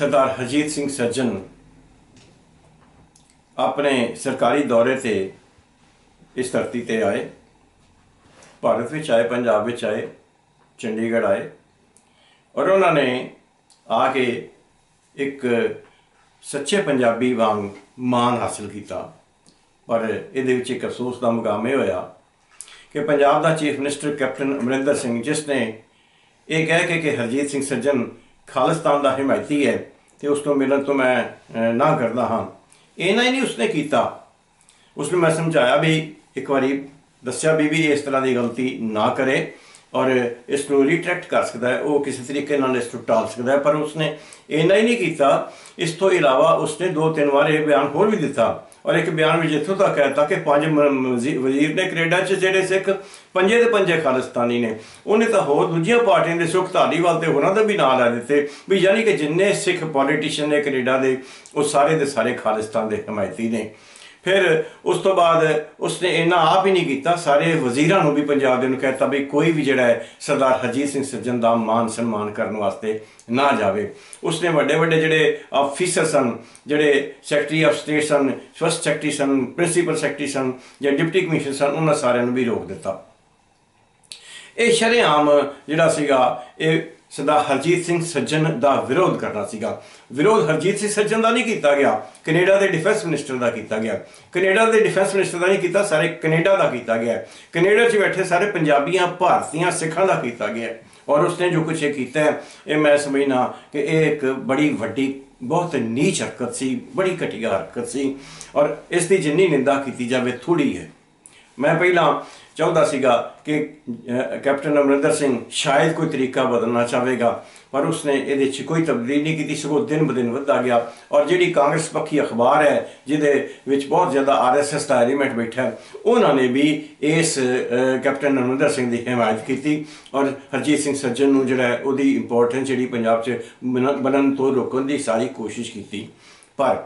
ਸਰਦਾਰ ਹਰਜੀਤ ਸਿੰਘ ਸੱਜਣ ਆਪਣੇ ਸਰਕਾਰੀ ਦੌਰੇ ਤੇ ਇਸ ਧਰਤੀ ਤੇ ਆਏ। ਭਾਰਤ ਵਿੱਚ ਆਏ, ਪੰਜਾਬ ਵਿੱਚ ਆਏ, ਚੰਡੀਗੜ੍ਹ ਆਏ ਔਰ ਉਹਨਾਂ ਨੇ ਆ ਕੇ ਇੱਕ ਸੱਚੇ ਪੰਜਾਬੀ ਵਾਂਗ ਮਾਣ ਹਾਸਲ ਕੀਤਾ। ਪਰ ਇਹਦੇ ਵਿੱਚ ਇੱਕ ਅਫਸੋਸ ਦਾ ਮੁਕਾਮ ਇਹ ਹੋਇਆ ਕਿ ਪੰਜਾਬ ਦਾ chief minister captain Amarinder Singh, ਜਿਸ ਨੇ ਇਹ ਕਹਿ ਕੇ ਕਿ ਹਰਜੀਤ ਸਿੰਘ ਸੱਜਣ ਖਾਲਿਸਤਾਨ ਦਾ ਹਮਾਇਤੀ ਹੈ ਤੇ ਉਸ ਤੋਂ ਮਿਲਣ ਤੋਂ ਮੈਂ ਨਾ ਕਰਦਾ ਹਾਂ। ਇਹਨਾਂ ਹੀ ਨਹੀਂ ਉਸਨੇ ਕੀਤਾ। ਉਸ ਨੂੰ ਮੈਂ ਸਮਝਾਇਆ ਵੀ, ਇੱਕ ਵਾਰੀ ਦੱਸਿਆ ਵੀ ਵੀ ਇਸ ਤਰ੍ਹਾਂ ਦੀ ਗਲਤੀ ਨਾ ਕਰੇ ਔਰ ਇਸ ਨੂੰ ਰਿਟਰੈਕਟ ਕਰ ਸਕਦਾ ਹੈ। ਉਹ ਕਿਸੇ ਤਰੀਕੇ ਨਾਲ ਇਸ ਨੂੰ ਟਾਲ ਸਕਦਾ ਹੈ, ਪਰ ਉਸਨੇ ਇਹਨਾਂ ਹੀ ਨਹੀਂ ਕੀਤਾ। ਇਸ ਤੋਂ ਇਲਾਵਾ ਉਸਨੇ ਦੋ ਤਿੰਨ ਵਾਰ ਇਹ ਬਿਆਨ ਹੋਰ ਵੀ ਦਿੱਤਾ। ਔਰ ਇੱਕ ਬਿਆਨ ਵਿੱਚ ਇੱਥੋਂ ਤੱਕ ਹੈ, ਤਾਂ ਕਿ ਪੰਜ ਵਜ਼ੀਰ ਨੇ ਕੈਨੇਡਾ 'ਚ ਜਿਹੜੇ ਸਿੱਖ, ਪੰਜੇ ਦੇ ਪੰਜੇ ਖਾਲਿਸਤਾਨੀ ਨੇ, ਉਹਨੇ ਤਾਂ ਹੋਰ ਦੂਜੀਆਂ ਪਾਰਟੀਆਂ ਦੇ ਸੁਖ ਧਾਲੀਵਾਲ ਤੇ ਹੋਰਾਂ ਦਾ ਵੀ ਨਾਂ ਲੈ ਦਿੱਤੇ, ਵੀ ਯਾਨੀ ਕਿ ਜਿੰਨੇ ਸਿੱਖ ਪੋਲੀਟੀਸ਼ੀਅਨ ਨੇ ਕੈਨੇਡਾ ਦੇ, ਉਹ ਸਾਰੇ ਦੇ ਸਾਰੇ ਖਾਲਿਸਤਾਨ ਦੇ ਹਮਾਇਤੀ ਨੇ। ਫਿਰ ਉਸ ਤੋਂ ਬਾਅਦ ਉਸਨੇ ਇਹਨਾਂ ਆਪ ਹੀ ਨਹੀਂ ਕੀਤਾ, ਸਾਰੇ ਵਜ਼ੀਰਾਂ ਨੂੰ ਵੀ ਪੰਜਾਬ ਦੇ ਨੂੰ ਕਹਿਤਾ ਵੀ ਕੋਈ ਵੀ ਜਿਹੜਾ ਹੈ ਸਰਦਾਰ ਹਰਜੀਤ ਸਿੰਘ ਸੱਜਣ ਦਾ ਮਾਨ ਸਨਮਾਨ ਕਰਨ ਵਾਸਤੇ ਨਾ ਜਾਵੇ। ਉਸਨੇ ਵੱਡੇ ਵੱਡੇ ਜਿਹੜੇ ਆਫੀਸਰ ਸਨ, ਜਿਹੜੇ ਸੈਕਟਰੀ ਆਫ ਸਟੇਟ ਸਨ ਫਸਟ ਸੈਕਟਰੀ ਸਨ ਪ੍ਰਿੰਸੀਪਲ ਸੈਕਟਰੀ ਸਨ ਜਾਂ ਡਿਪਟੀ ਕਮਿਸ਼ਨਰ ਸਨ, ਉਹਨਾਂ ਸਾਰਿਆਂ ਨੂੰ ਵੀ ਰੋਕ ਦਿੱਤਾ। ਇਹ ਸ਼ਰੇਆਮ ਜਿਹੜਾ ਸੀਗਾ ਇਹ ਸਦਾ ਹਰਜੀਤ ਸਿੰਘ ਸੱਜਣ ਦਾ ਵਿਰੋਧ ਕਰਨਾ ਸੀਗਾ। ਵਿਰੋਧ ਹਰਜੀਤ ਸਿੰਘ ਸੱਜਣ ਦਾ ਨਹੀਂ ਕੀਤਾ ਗਿਆ ਕੈਨੇਡਾ ਦੇ ਡਿਫੈਂਸ ਮਿਨਿਸਟਰ ਦਾ ਕੀਤਾ ਗਿਆ। ਕੈਨੇਡਾ ਦੇ ਡਿਫੈਂਸ ਮਿਨਿਸਟਰ ਦਾ ਨਹੀਂ ਕੀਤਾ ਸਾਰੇ ਕੈਨੇਡਾ ਦਾ ਕੀਤਾ ਗਿਆ। ਕੈਨੇਡਾ 'ਚ ਬੈਠੇ ਸਾਰੇ ਪੰਜਾਬੀਆਂ ਭਾਰਤੀਆਂ ਸਿੱਖਾਂ ਦਾ ਕੀਤਾ ਗਿਆ। ਔਰ ਉਸਨੇ ਜੋ ਕੁਝ ਇਹ ਕੀਤਾ ਹੈ, ਇਹ ਮੈਂ ਸਮਝਣਾ ਕਿ ਇਹ ਇੱਕ ਬੜੀ ਵੱਡੀ ਬਹੁਤ ਨੀਚ ਹਰਕਤ ਸੀ ਬੜੀ ਘਟੀਆ ਹਰਕਤ ਸੀ। ਔਰ ਇਸ ਦੀ ਜਿੰਨੀ ਨਿੰਦਾ ਕੀਤੀ ਜਾਵੇ ਥੋੜੀ ਹੈ। ਮੈਂ ਪਹਿਲਾਂ ਚਾਹੁੰਦਾ ਸੀਗਾ ਕਿ ਕੈਪਟਨ ਅਮਰਿੰਦਰ ਸਿੰਘ ਸ਼ਾਇਦ ਕੋਈ ਤਰੀਕਾ ਬਦਲਣਾ ਚਾਹੇਗਾ, ਪਰ ਉਸਨੇ ਇਹਦੇ 'ਚ ਕੋਈ ਤਬਦੀਲੀ ਨਹੀਂ ਕੀਤੀ ਸਗੋਂ ਦਿਨ ਬ ਦਿਨ ਵੱਧਦਾ ਗਿਆ ਔਰ ਜਿਹੜੀ ਕਾਂਗਰਸ ਪੱਖੀ ਅਖਬਾਰ ਹੈ, ਜਿਹਦੇ ਵਿੱਚ ਬਹੁਤ ਜ਼ਿਆਦਾ ਆਰਐਸਐਸ ਦਾ ਐਲੀਮੈਂਟ ਬੈਠਾ ਉਹਨਾਂ ਨੇ ਵੀ ਇਸ ਕੈਪਟਨ ਅਮਰਿੰਦਰ ਸਿੰਘ ਦੀ ਹਮਾਇਤ ਕੀਤੀ ਔਰ ਹਰਜੀਤ ਸਿੰਘ ਸੱਜਣ ਨੂੰ ਜਿਹੜਾ ਉਹਦੀ ਇੰਪੋਰਟੈਂਸ ਜਿਹੜੀ ਪੰਜਾਬ 'ਚ ਬਣ- ਬਣਨ ਤੋਂ ਰੋਕਣ ਦੀ ਸਾਰੀ ਕੋਸ਼ਿਸ਼ ਕੀਤੀ। ਪਰ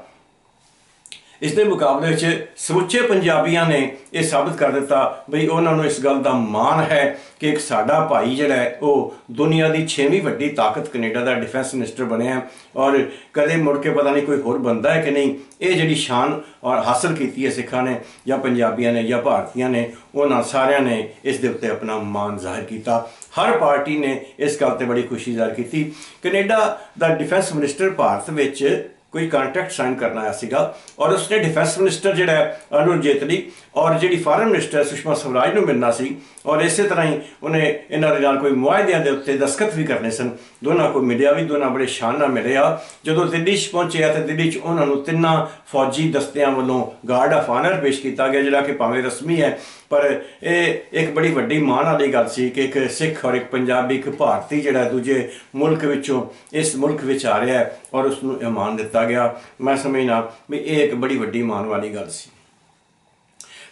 ਇਸ ਦੇ ਮੁਕਾਬਲੇ ਵਿੱਚ ਸਮੁੱਚੇ ਪੰਜਾਬੀਆਂ ਨੇ ਇਹ ਸਾਬਤ ਕਰ ਦਿੱਤਾ ਬਈ ਉਹਨਾਂ ਨੂੰ ਇਸ ਗੱਲ ਦਾ ਮਾਣ ਹੈ ਕਿ ਇੱਕ ਸਾਡਾ ਭਾਈ ਜਿਹੜਾ ਹੈ, ਉਹ ਦੁਨੀਆ ਦੀ 6ਵੀਂ ਵੱਡੀ ਤਾਕਤ ਕੈਨੇਡਾ ਦਾ ਡਿਫੈਂਸ ਮਿਨਿਸਟਰ ਬਣਿਆ ਔਰ ਕਦੇ ਮੁੜ ਕੇ ਪਤਾ ਨਹੀਂ ਕੋਈ ਹੋਰ ਬੰਦਾ ਹੈ ਕਿ ਨਹੀਂ, ਇਹ ਜਿਹੜੀ ਸ਼ਾਨ ਔਰ ਹਾਸਲ ਕੀਤੀ ਹੈ ਸਿੱਖਾਂ ਨੇ ਜਾਂ ਪੰਜਾਬੀਆਂ ਨੇ ਜਾਂ ਭਾਰਤੀਆਂ ਨੇ, ਉਹਨਾਂ ਸਾਰਿਆਂ ਨੇ ਇਸ ਦੇ ਉੱਤੇ ਆਪਣਾ ਮਾਣ ਜ਼ਾਹਿਰ ਕੀਤਾ। ਹਰ ਪਾਰਟੀ ਨੇ ਇਸ ਗੱਲ ਤੇ ਬੜੀ ਖੁਸ਼ੀ ਜ਼ਾਹਿਰ ਕੀਤੀ। ਕੈਨੇਡਾ ਦਾ ਡਿਫੈਂਸ ਮਿਨਿਸਟਰ ਭਾਰਤ ਵਿੱਚ ਕੋਈ ਕੰਟਰੈਕਟ ਸਾਈਨ ਕਰਨ ਆਇਆ ਸੀਗਾ ਔਰ ਉਸਨੇ ਡਿਫੈਂਸ ਮਿਨਿਸਟਰ ਜਿਹੜਾ ਅਰੁਣ ਜੇਤਲੀ ਔਰ ਜਿਹੜੀ ਫਾਰਨ ਮਿਨਿਸਟਰ ਸੁਸ਼ਮਾ ਸਵਰਾਜ ਨੂੰ ਮਿਲਣਾ ਸੀ। ਔਰ ਇਸੇ ਤਰ੍ਹਾਂ ਹੀ ਉਹਨੇ ਇਹਨਾਂ ਦੇ ਨਾਲ ਕੋਈ ਮੁਆਇਦਿਆਂ ਦੇ ਉੱਤੇ ਦਸਖਤ ਵੀ ਕਰਨੇ ਸਨ। ਦੋਨਾਂ ਕੋਲ ਮਿਲਿਆ ਵੀ, ਦੋਨਾਂ ਬੜੇ ਸ਼ਾਨ ਨਾਲ ਮਿਲਿਆ। ਜਦੋਂ ਦਿੱਲੀ 'ਚ ਪਹੁੰਚਿਆ ਤੇ ਦਿੱਲੀ 'ਚ ਉਹਨਾਂ ਨੂੰ ਤਿੰਨਾਂ ਫੌਜੀ ਦਸਤਿਆਂ ਵੱਲੋਂ ਗਾਰਡ ਆਫ ਆਨਰ ਪੇਸ਼ ਕੀਤਾ ਗਿਆ, ਜਿਹੜਾ ਕਿ ਭਾਵੇਂ ਰਸਮੀ ਹੈ, ਪਰ ਇਹ ਇੱਕ ਬੜੀ ਵੱਡੀ ਮਾਣ ਵਾਲੀ ਗੱਲ ਸੀ ਕਿ ਇੱਕ ਸਿੱਖ ਔਰ ਇੱਕ ਪੰਜਾਬੀ, ਇੱਕ ਭਾਰਤੀ ਜਿਹੜਾ ਦੂਜੇ ਮੁਲਕ ਵਿੱਚੋਂ ਇਸ ਮੁਲਕ ਵਿੱਚ ਆ ਰਿਹਾ ਹੈ ਔਰ ਉਸ ਨੂੰ ਇਹ ਮਾਣ ਦਿੱਤਾ ਗਿਆ। ਮੈਂ ਸਮਝਣਾ ਵੀ ਇਹ ਇੱਕ ਬੜੀ ਵੱਡੀ ਮਾਣ ਵਾਲੀ ਗੱਲ ਸੀ।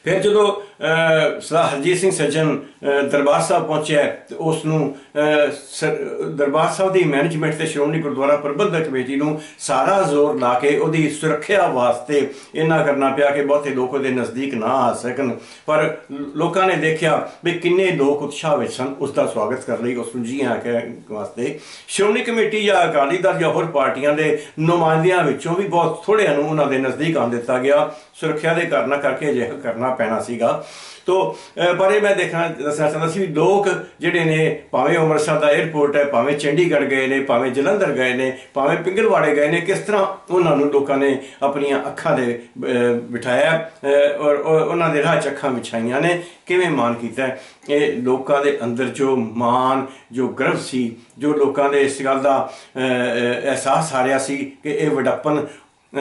ਫਿਰ ਜਦੋਂ ਅਹ, ਹਰਜੀਤ ਸਿੰਘ ਸੱਜਣ ਦਰਬਾਰ ਸਾਹਿਬ ਪਹੁੰਚਿਆ ਤੇ ਉਸ ਨੂੰ ਅਹ, ਦਰਬਾਰ ਸਾਹਿਬ ਦੀ ਮੈਨੇਜਮੈਂਟ ਤੇ ਸ਼੍ਰੋਮਣੀ ਗੁਰਦੁਆਰਾ ਪ੍ਰਬੰਧਕ ਕਮੇਟੀ ਨੂੰ ਸਾਰਾ ਜ਼ੋਰ ਲਾ ਕੇ ਉਹਦੀ ਸੁਰੱਖਿਆ ਵਾਸਤੇ ਇੰਨਾ ਕਰਨਾ ਪਿਆ ਕਿ ਬਹੁਤੇ ਲੋਕ ਉਹਦੇ ਨਜ਼ਦੀਕ ਨਾ ਆ ਸਕਣ। ਪਰ ਲੋਕਾਂ ਨੇ ਦੇਖਿਆ ਵੀ ਕਿੰਨੇ ਲੋਕ ਉਤਸ਼ਾਹ ਵਿੱਚ ਸਨ ਉਸ ਦਾ ਸਵਾਗਤ ਕਰਨ ਲਈ ਉਸ ਨੂੰ ਜੀ ਆ ਕੇ ਵਾਸਤੇ। ਸ਼੍ਰੋਮਣੀ ਕਮੇਟੀ ਜਾਂ ਅਕਾਲੀ ਦਲ ਜਾਂ ਹੋਰ ਪਾਰਟੀਆਂ ਦੇ ਨੁਮਾਇੰਦਿਆਂ ਵਿੱਚੋਂ ਵੀ ਬਹੁਤ ਥੋੜਿਆਂ ਨੂੰ ਉਹਨਾਂ ਦੇ ਨਜ਼ਦੀਕ ਆਉਣ ਦਿੱਤਾ ਗਿਆ। ਸੁਰੱਖਿਆ ਦੇ ਕਾਰਨਾਂ ਕਰਕੇ ਅਜਿਹਾ ਕਰਨਾ ਪੈਣਾ ਸੀਗਾ। ਤੋ ਅਹ, ਪਰ ਇਹ ਮੈਂ ਦੇਖਣਾ ਦੱਸਣਾ ਚਾਹੁੰਦਾ ਸੀ ਵੀ ਲੋਕ ਜਿਹੜੇ ਨੇ ਭਾਵੇਂ ਅੰਮ੍ਰਿਤਸਰ ਦਾ 에ਅਰਪੋਰਟ ਹੈ ਭਾਵੇਂ ਚੰਡੀਗੜ੍ਹ ਗਏ ਨੇ ਭਾਵੇਂ ਜਲੰਧਰ ਗਏ ਨੇ ਭਾਵੇਂ ਪਿੰਗਲਵਾੜੇ ਗਏ ਨੇ ਕਿਸ ਤਰ੍ਹਾਂ ਉਹਨਾਂ ਨੂੰ ਲੋਕਾਂ ਨੇ ਆਪਣੀਆਂ ਅੱਖਾਂ ਦੇ ਬਿਠਾਇਆ ਔਰ ਉਹਨਾਂ ਦੇ ਰਾਹ 'ਚ ਅੱਖਾਂ ਵਿਛਾਈਆਂ ਨੇ ਕਿਵੇਂ ਮਾਣ ਕੀਤਾ? ਇਹ ਲੋਕਾਂ ਦੇ ਅੰਦਰ ਜੋ ਮਾਣ ਜੋ ਗਰਵ ਸੀ ਜੋ ਲੋਕਾਂ ਦੇ ਇਸ ਗੱਲ ਦਾ ਅਹਿਸਾਸ ਆ ਰਿਹਾ ਸੀ ਕਿ ਇਹ ਵਡੱਪਨ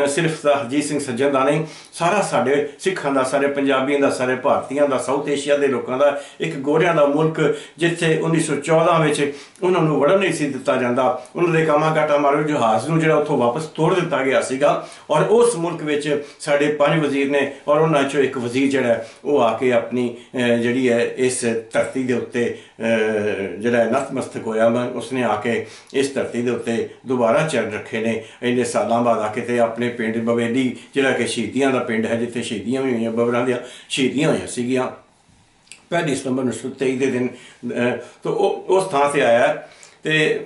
ਸਿਰਫ ਤਾਂ ਹਰਜੀਤ ਸਿੰਘ ਸੱਜਣ ਦਾ ਨਹੀਂ, ਸਾਰਾ ਸਾਡੇ ਸਿੱਖਾਂ ਦਾ, ਸਾਰੇ ਪੰਜਾਬੀਆਂ ਦਾ, ਸਾਰੇ ਭਾਰਤੀਆਂ ਦਾ, ਸਾਊਥ ਏਸ਼ੀਆ ਦੇ ਲੋਕਾਂ ਦਾ ਇੱਕ ਗੋਰਿਆਂ ਦਾ ਮੁਲਕ ਜਿੱਥੇ 1914 ਵਿੱਚ ਉਹਨਾਂ ਨੂੰ ਵੜਨ ਨਹੀਂ ਸੀ ਦਿੱਤਾ ਜਾਂਦਾ। ਉਹਨਾਂ ਦੇ ਕਾਮਾਕਾਟਾ ਮਾਰੂ ਜਹਾਜ਼ ਨੂੰ ਜਿਹੜਾ ਉੱਥੋਂ ਵਾਪਸ ਤੋੜ ਦਿੱਤਾ ਗਿਆ ਸੀਗਾ ਔਰ ਉਸ ਮੁਲਕ ਵਿੱਚ ਸਾਡੇ ਪੰਜ ਵਜ਼ੀਰ ਨੇ ਔਰ ਉਹਨਾਂ ਚੋਂ ਇੱਕ ਵਜ਼ੀਰ ਜਿਹੜਾ ਉਹ ਆ ਕੇ ਆਪਣੀ ਜਿਹੜੀ ਹੈ ਇਸ ਧਰਤੀ ਦੇ ਉੱਤੇ ਜਿਹੜਾ ਨਤਮਸਤਕ ਹੋਇਆ ਮੈਂ ਉਸਨੇ ਆ ਕੇ ਇਸ ਧਰਤੀ ਦੇ ਉੱਤੇ ਦੁਬਾਰਾ ਚਰਨ ਰੱਖੇ ਨੇ। ਇੰਨੇ ਸਾਲਾਂ ਬਾਅਦ ਆ ਕੇ ਤੇ ਆਪਣੇ ਪਿੰਡ ਬਵੇਲੀ ਜਿਹੜਾ ਕਿ ਸ਼ਹੀਦੀਆਂ ਦਾ ਪਿੰਡ ਹੈ ਜਿੱਥੇ ਸ਼ਹੀਦੀਆਂ ਵੀ ਹੋਈਆਂ ਬਬਰਾਂ ਦੀਆਂ ਸ਼ਹੀਦੀਆਂ ਹੋਈਆਂ ਸੀਗੀਆਂ। ਪਹਿਲੀ ਸਤੰਬਰ 1923 ਦੇ ਦਿਨ ਅਹ, ਤੋਂ ਉਹ ਉਸ ਥਾਂ ਤੇ ਆਇਆ ਤੇ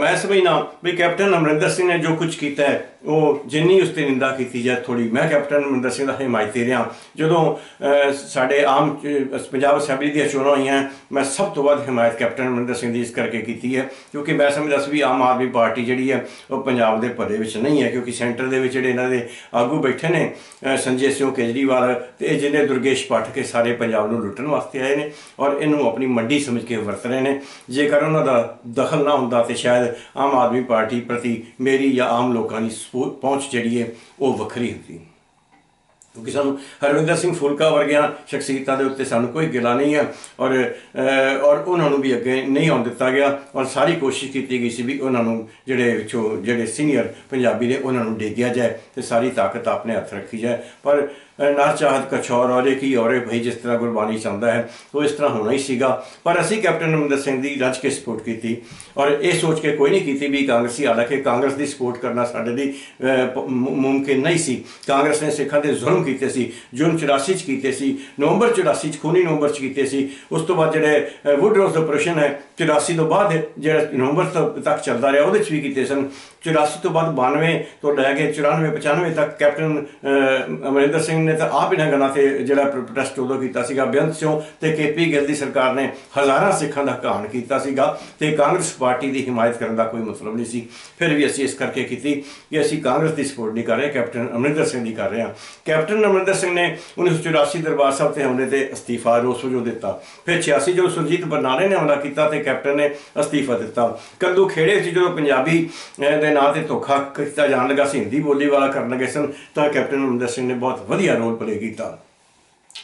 ਮੈਂ ਸਮਝਣਾ ਵੀ ਕੈਪਟਨ ਅਮਰਿੰਦਰ ਸਿੰਘ ਨੇ ਜੋ ਕੁਝ ਕੀਤਾ ਹੈ, ਉਹ ਜਿੰਨੀ ਉਸ ਤੇ ਨਿੰਦਾ ਕੀਤੀ ਜਾਏ ਥੋੜੀ ਮੈਂ ਕੈਪਟਨ ਅਮਰਿੰਦਰ ਸਿੰਘ ਦਾ ਹਿਮਾਇਤੀ ਰਿਹਾ। ਜਦੋਂ ਸਾਡੇ ਆਮ ਪੰਜਾਬ ਅਸੈਂਬਲੀ ਦੀਆਂ ਚੋਣਾਂ ਹੋਈਆਂ, ਮੈਂ ਸਭ ਤੋਂ ਵੱਧ ਹਿਮਾਇਤ ਕੈਪਟਨ ਅਮਰਿੰਦਰ ਸਿੰਘ ਦੀ ਇਸ ਕਰਕੇ ਕੀਤੀ ਹੈ, ਕਿਉਂਕਿ ਮੈਂ ਸਮਝਦਾ ਸੀ ਵੀ ਆਮ ਆਦਮੀ ਪਾਰਟੀ ਜਿਹੜੀ ਹੈ, ਉਹ ਪੰਜਾਬ ਦੇ ਭਲੇ ਵਿੱਚ ਨਹੀਂ ਹੈ, ਕਿਉਂਕਿ ਸੈਂਟਰ ਦੇ ਵਿੱਚ ਜਿਹੜੇ ਇਹਨਾਂ ਦੇ ਆਗੂ ਬੈਠੇ ਨੇ ਸੰਜੇ ਸਿੰਘ ਕੇਜਰੀਵਾਲ ਤੇ ਇਹ ਜਿਹਨੇ ਦੁਰਗੇਸ਼ ਪਾਠਕ ਇਹ ਸਾਰੇ ਪੰਜਾਬ ਨੂੰ ਲੁੱਟਣ ਵਾਸਤੇ ਆਏ ਨੇ ਔਰ ਇਹਨੂੰ ਆਪਣੀ ਮੰਡੀ ਸਮਝ ਕੇ ਵਰਤ ਰਹੇ ਨੇ। ਜੇਕਰ ਉਹਨਾਂ ਦਾ ਦਖਲ ਨਾ ਹੁੰਦਾ ਤੇ ਸ਼ਾਇਦ ਆਮ ਆਦਮੀ ਪਾਰਟੀ ਪ੍ਰਤੀ ਮੇਰੀ ਜਾਂ ਆਮ ਲੋਕਾਂ ਦੀ ਸਪੋ- ਪਹੁੰਚ ਜਿਹੜੀ ਹੈ, ਉਹ ਵੱਖਰੀ ਹੁੰਦੀ। ਕਿਉਂਕਿ ਸਾਨੂੰ ਹਰਵਿੰਦਰ ਸਿੰਘ ਫੁਲਕਾ ਵਰਗੀਆਂ ਸ਼ਖਸੀਅਤਾਂ ਦੇ ਉੱਤੇ ਸਾਨੂੰ ਕੋਈ ਗਿਲਾ ਨਹੀਂ ਹੈ ਔਰ ਔਰ ਉਹਨਾਂ ਨੂੰ ਵੀ ਅੱਗੇ ਨਹੀਂ ਆਉਣ ਦਿੱਤਾ ਗਿਆ ਔਰ ਸਾਰੀ ਕੋਸ਼ਿਸ਼ ਕੀਤੀ ਗਈ ਸੀ ਵੀ ਉਹਨਾਂ ਨੂੰ ਜਿਹੜੇ ਵਿੱਚੋਂ ਜਿਹੜੇ ਸੀਨੀਅਰ ਪੰਜਾਬੀ ਨੇ ਉਹਨਾਂ ਨੂੰ ਡੇਗਿਆ ਜਾਏ ਤੇ ਸਾਰੀ ਤਾਕਤ ਆਪਣੇ ਹੱਥ ਰੱਖੀ ਜਾਏ। ਪਰ ਨਾ ਚਾਹਤ ਕਛੌਰ ਔਰੇ ਕੀ ਔਰੇ ਭਈ ਜਿਸ ਤਰ੍ਹਾਂ ਗੁਰਬਾਣੀ ਚਾਹੁੰਦਾ ਹੈ, ਉਹ ਇਸ ਤਰ੍ਹਾਂ ਹੋਣਾ ਹੀ ਸੀਗਾ। ਪਰ ਅਸੀਂ ਕੈਪਟਨ ਅਮਰਿੰਦਰ ਸਿੰਘ ਦੀ ਰੱਜ ਕੇ ਸਪੋਰਟ ਕੀਤੀ ਔਰ ਇਹ ਸੋਚ ਕੇ ਕੋਈ ਨਹੀਂ ਕੀਤੀ ਵੀ ਕਾਂਗਰਸੀ, ਹਾਲਾਂਕਿ ਕਾਂਗਰਸ ਦੀ ਸਪੋਰਟ ਕਰਨਾ ਸਾਡੇ ਲਈ ਮੁਮਕਿਨ ਨਹੀਂ ਸੀ। ਕਾਂਗਰਸ ਨੇ ਸਿੱਖਾਂ ਦੇ ਜ਼ੁਲਮ ਕੀਤੇ ਸੀ ਜੂਨ 84 ਚ ਕੀਤੇ ਸੀ, ਨਵੰਬਰ 84 ਚ, ਖੂਨੀ ਨਵੰਬਰ ਚ ਕੀਤੇ ਸੀ। ਉਸ ਤੋਂ ਬਾਅਦ ਜਿਹੜੇ ਵੁੱਡਰੋਸ ਆਪਰੇਸ਼ਨ ਹੈ 84 ਤੋਂ ਬਾਅਦ ਜਿਹੜਾ ਨਵੰਬਰ ਤੋਂ ਤੱਕ ਚੱਲਦਾ ਰਿਹਾ, ਉਹਦੇ ਚ ਵੀ ਕੀਤੇ ਸਨ। 84 ਤੋਂ ਬਾਅਦ 92 ਤੋਂ ਲੈ ਕੇ 94 95 ਤੱਕ ਕੈਪਟਨ ਅਮਰਿੰਦਰ ਸਿੰਘ ਨੇ ਤਾਂ ਆਪ ਇਹਨਾਂ ਗੱਲਾਂ ਤੇ ਜਿਹੜਾ ਪ੍ਰੋਟੈਸਟ ਉਦੋਂ ਕੀਤਾ ਸੀਗਾ ਬੇਅੰਤ ਸਿੰਘ ਤੇ ਕੇਪੀ ਗਿੱਲ ਦੀ ਸਰਕਾਰ ਨੇ ਹਜ਼ਾਰਾਂ ਸਿੱਖਾਂ ਦਾ ਘਾਣ ਕੀਤਾ ਸੀਗਾ, ਤੇ ਕਾਂਗਰਸ ਪਾਰਟੀ ਦੀ ਹਿਮਾਇਤ ਕਰਨ ਦਾ ਕੋਈ ਮਤਲਬ ਨਹੀਂ ਸੀ। ਫਿਰ ਵੀ ਅਸੀਂ ਇਸ ਕਰਕੇ ਕੀਤੀ ਕਿ ਅਸੀਂ ਕਾਂਗਰਸ ਦੀ ਸਪੋਰਟ ਨਹੀਂ ਕਰ ਰਹੇ, ਕੈਪਟਨ ਅਮਰਿੰਦਰ ਸਿੰਘ ਦੀ ਕਰ ਰਹੇ ਹਾਂ। ਕੈਪਟਨ ਅਮਰਿੰਦਰ ਸਿੰਘ ਨੇ 1984 ਦਰਬਾਰ ਸਾਹਿਬ ਤੇ ਹਮਲੇ ਤੇ ਅਸਤੀਫਾ ਰੋਸ ਵਜੋਂ ਦਿੱਤਾ। ਫਿਰ 86 ਜਦੋਂ ਸੁਰਜੀਤ ਬਰਨਾਲੇ ਨੇ ਹਮਲਾ ਕੀਤਾ ਤੇ ਕੈਪਟਨ ਨੇ ਅਸਤੀਫਾ ਦਿੱਤਾ। ਕੱਦੂ ਖੇੜੇ 'ਚ ਜਦੋਂ ਪੰਜਾਬੀ ਦੇ ਨਾਂ ਤੇ ਧੋਖਾ ਕੀਤਾ ਜਾਣ ਲੱਗਾ ਸੀ ਹਿੰਦੀ ਬੋਲੀ ਵਾਲਾ ਕਰਨ ਲੱਗੇ ਸਨ, ਤਾਂ ਕੈਪਟਨ ਅਮਰਿੰਦਰ ਸਿੰਘ ਨੇ ਬਹੁਤ ਵਧੀਆ ਰੋਲ ਪਲੇ ਕੀਤਾ।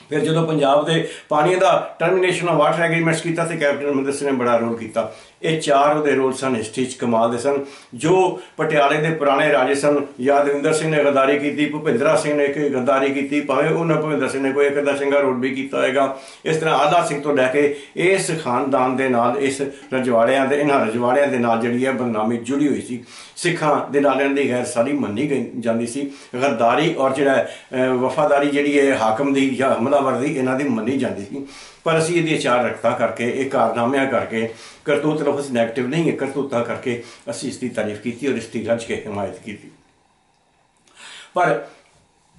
ਫਿਰ ਜਦੋਂ ਪੰਜਾਬ ਦੇ ਪਾਣੀ ਦਾ ਟਰਮੀਨੇਸ਼ਨ ਆਫ ਵਾਟਰ ਐਗਰੀਮੈਂਟਸ ਕੀਤਾ ਤੇ ਕੈਪਟਨ ਅਮਰਿੰਦਰ ਸਿੰਘ ਨੇ ਬੜਾ ਰੋਲ ਕੀਤਾ। ਇਹ ਚਾਰ ਉਹਦੇ ਰੋਲ ਸਨ, ਹਿਸਟਰੀ ਚ ਕਮਾਲ ਦੇ ਸਨ। ਜੋ ਪਟਿਆਲੇ ਦੇ ਪੁਰਾਣੇ ਰਾਜੇ ਸਨ ਯਾਦਵਿੰਦਰ ਸਿੰਘ ਨੇ ਗਦਾਰੀ ਕੀਤੀ, ਭੁਪਿੰਦਰਾ ਸਿੰਘ ਨੇ ਇੱਕ ਗਦਾਰੀ ਕੀਤੀ, ਭਾਵੇਂ ਉਹਨਾਂ ਭੁਪਿੰਦਰ ਸਿੰਘ ਨੇ ਕੋਈ ਇੱਕ ਅੱਧਾ ਸਿੰਘਾ ਰੋਡ ਵੀ ਕੀਤਾ ਹੋਏਗਾ। ਇਸ ਤਰ੍ਹਾਂ ਆਦਾ ਸਿੰਘ ਤੋਂ ਲੈ ਕੇ ਇਸ ਖਾਨਦਾਨ ਦੇ ਨਾਲ, ਇਸ ਰਜਵਾੜਿਆਂ ਦੇ, ਇਹਨਾਂ ਰਜਵਾੜਿਆਂ ਦੇ ਨਾਲ ਜਿਹੜੀ ਹੈ ਬਦਨਾਮੀ ਜੁੜੀ ਹੋਈ ਸੀ। ਸਿੱਖਾਂ ਦੇ ਨਾਲ ਇਹਨਾਂ ਦੀ ਗੈਰ ਸਾਰੀ ਮੰਨੀ ਗਈ ਜਾਂਦੀ ਸੀ। ਗਦਾਰੀ ਔਰ ਜਿਹੜਾ ਵਫਾਦਾਰੀ ਜਿਹੜੀ ਹੈ, ਹਾਕਮ ਦੀ ਜਾਂ ਹਮਲਾਵਰ ਦੀ, ਇਹਨਾਂ ਦੀ ਮੰਨੀ ਜਾਂਦੀ ਸੀ। ਪਰ ਅਸੀਂ ਇਹਦੀ ਚਾਰ ਰੱਖਤਾ ਕਰਕੇ ਇਹ ਕਾਰਨਾਮਿਆਂ ਕਰਕੇ ਕਰਤੂਤ ਲਫ਼ਜ਼ ਨੈਗੇਟਿਵ ਨਹੀਂ ਹੈ ਕਰਤੂਤਾਂ ਕਰਕੇ ਅਸੀਂ ਇਸ ਦੀ ਤਾਰੀਫ ਕੀਤੀ ਔਰ ਇਸ ਦੀ ਰੱਜ ਕੇ ਹਮਾਇਤ ਕੀਤੀ। ਪਰ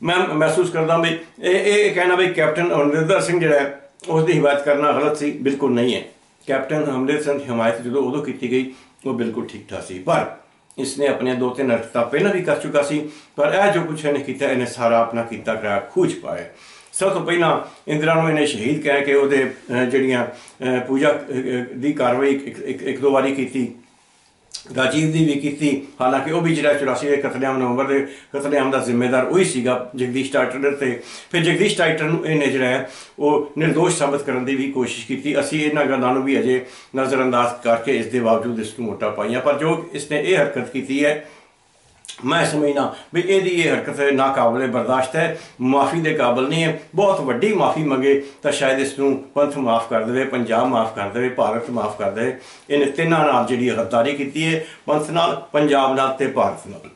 ਮੈਂ ਮਹਿਸੂਸ ਕਰਦਾ ਵੀ ਇਹ ਇਹ ਕਹਿਣਾ ਵੀ ਕੈਪਟਨ ਅਮਰਿੰਦਰ ਸਿੰਘ ਜਿਹੜਾ ਹੈ, ਉਸ ਦੀ ਹਿਮਾਇਤ ਕਰਨਾ ਗਲਤ ਸੀ ਬਿਲਕੁਲ ਨਹੀਂ ਹੈ। ਕੈਪਟਨ ਅਮਰਿੰਦਰ ਸਿੰਘ ਦੀ ਹਿਮਾਇਤ ਜਦੋਂ ਉਦੋਂ ਕੀਤੀ ਗਈ ਉਹ ਬਿਲਕੁਲ ਠੀਕ ਠਾਕ ਸੀ। ਪਰ ਇਸਨੇ ਆਪਣੇ ਦੋ ਤਿੰਨ ਹਰਕਤਾਂ ਪਹਿਲਾਂ ਵੀ ਕਰ ਚੁੱਕਾ ਸੀ ਪਰ ਇਹ ਜੋ ਕੁਛ ਇਹਨੇ ਕੀਤਾ ਇਹਨੇ ਸਾਰਾ ਆਪਣਾ ਕੀਤਾ ਕਰਾਇਆ ਖੂਜ ਪਾਇਆ। ਸਭ ਤੋਂ ਪਹਿਲਾਂ ਇੰਦਰਾ ਨੂੰ ਇਹਨੇ ਸ਼ਹੀਦ ਕਹਿ ਕੇ ਉਹਦੇ ਜਿਹੜੀਆਂ ਪੂਜਾ ਦੀ ਕਾਰਵਾਈ ਇੱਕ- ਇੱਕ ਇੱਕ ਦੋ ਵਾਰੀ ਕੀਤੀ। ਰਾਜੀਵ ਦੀ ਵੀ ਕੀਤੀ। ਹਾਲਾਂਕਿ ਉਹ ਵੀ ਜਿਹੜਾ 84 ਦੇ ਕਤਲੇਆਮ ਨਵੰਬਰ ਦੇ ਕਤਲੇਆਮ ਦਾ ਜ਼ਿੰਮੇਦਾਰ ਉਹੀ ਸੀਗਾ, ਜਗਦੀਸ਼ ਟਾਈਟਰ ਤੇ ਫਿਰ ਜਗਦੀਸ਼ ਟਾਈਟਰ ਨੂੰ ਇਹਨੇ ਜਿਹੜਾ ਹੈ, ਉਹ ਨਿਰਦੋਸ਼ ਸਾਬਤ ਕਰਨ ਦੀ ਵੀ ਕੋਸ਼ਿਸ਼ ਕੀਤੀ। ਅਸੀਂ ਇਹਨਾਂ ਗੱਲਾਂ ਨੂੰ ਵੀ ਅਜੇ ਨਜ਼ਰਅੰਦਾਜ਼ ਕਰਕੇ ਇਸ ਦੇ ਬਾਵਜੂਦ ਇਸ ਨੂੰ ਮੋਟਾ ਪਾਈਆਂ। ਪਰ ਜੋ ਇਸਨੇ ਇਹ ਹਰਕਤ ਕੀਤੀ ਹੈ ਮੈਂ ਸਮਝਣਾ ਵੀ ਇਹਦੀ ਇਹ ਹਰਕਤ ਨਾਕਾਬਲੇ ਬਰਦਾਸ਼ਤ ਹੈ ਮਾਫੀ ਦੇ ਕਾਬਲ ਨਹੀਂ ਹੈ ਬਹੁਤ ਵੱਡੀ ਮਾਫੀ ਮੰਗੇ ਤਾਂ ਸ਼ਾਇਦ ਇਸ ਨੂੰ ਪੰਥ ਮਾਫ ਕਰ ਦੇਵੇ ਪੰਜਾਬ ਮਾਫ ਕਰ ਦੇਵੇ ਭਾਰਤ ਮਾਫ ਕਰ ਦੇਵੇ ਇਹਨੇ ਤਿੰਨਾਂ ਨਾਲ ਜਿਹੜੀ ਗਦਾਰੀ ਕੀਤੀ ਹੈ ਪੰਥ ਨਾਲ ਪੰਜਾਬ ਨਾਲ ਤੇ ਭਾਰਤ ਨਾਲ